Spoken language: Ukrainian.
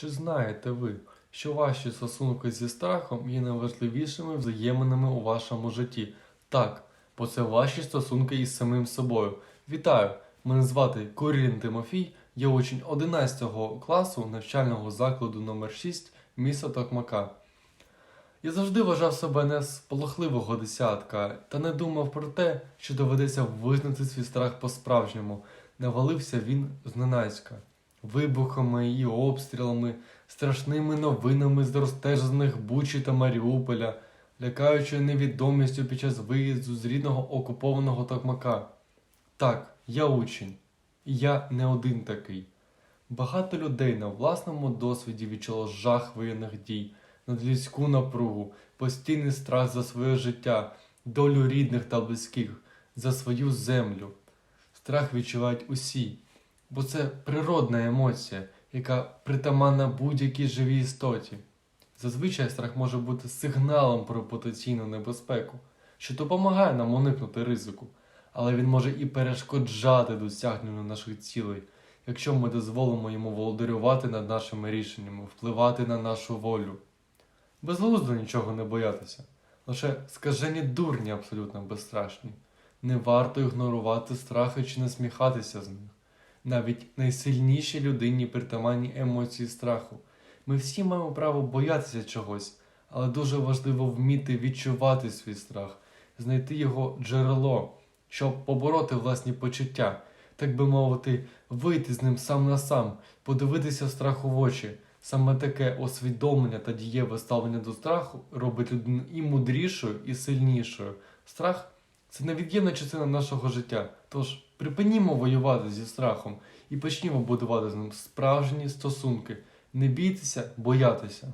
Чи знаєте ви, що ваші стосунки зі страхом є найважливішими взаєминами у вашому житті? Так, бо це ваші стосунки із самим собою. Вітаю! Мене звати Курін Тимофій, я учень 11 класу навчального закладу номер 6 міста Токмака. Я завжди вважав себе не з полохливого десятка та не думав про те, що доведеться визнати свій страх по-справжньому. Навалився він зненацька. Вибухами і обстрілами, страшними новинами з розтежених Бучі та Маріуполя, лякаючою невідомістю під час виїзду з рідного окупованого Токмака. Так, я учень, і я не один такий. Багато людей на власному досвіді відчуло жах воєнних дій, надлюдську напругу, постійний страх за своє життя, долю рідних та близьких, за свою землю. Страх відчувають усі, бо це природна емоція, яка притаманна будь-якій живій істоті. Зазвичай страх може бути сигналом про потенційну небезпеку, що допомагає нам уникнути ризику, але він може і перешкоджати досягненню наших цілей, якщо ми дозволимо йому володарювати над нашими рішеннями, впливати на нашу волю. Безглуздо нічого не боятися, лише скажені дурні абсолютно безстрашні. Не варто ігнорувати страхи чи насміхатися з них. Навіть найсильнішій людині притаманні емоції страху. Ми всі маємо право боятися чогось, але дуже важливо вміти відчувати свій страх, знайти його джерело, щоб побороти власні почуття, так би мовити, вийти з ним сам на сам, подивитися страху в очі. Саме таке усвідомлення та дієве ставлення до страху робить людину і мудрішою, і сильнішою. Страх це невід'ємна частина нашого життя. Тож припинімо воювати зі страхом і почнімо будувати з ним справжні стосунки. Не бійтеся боятися.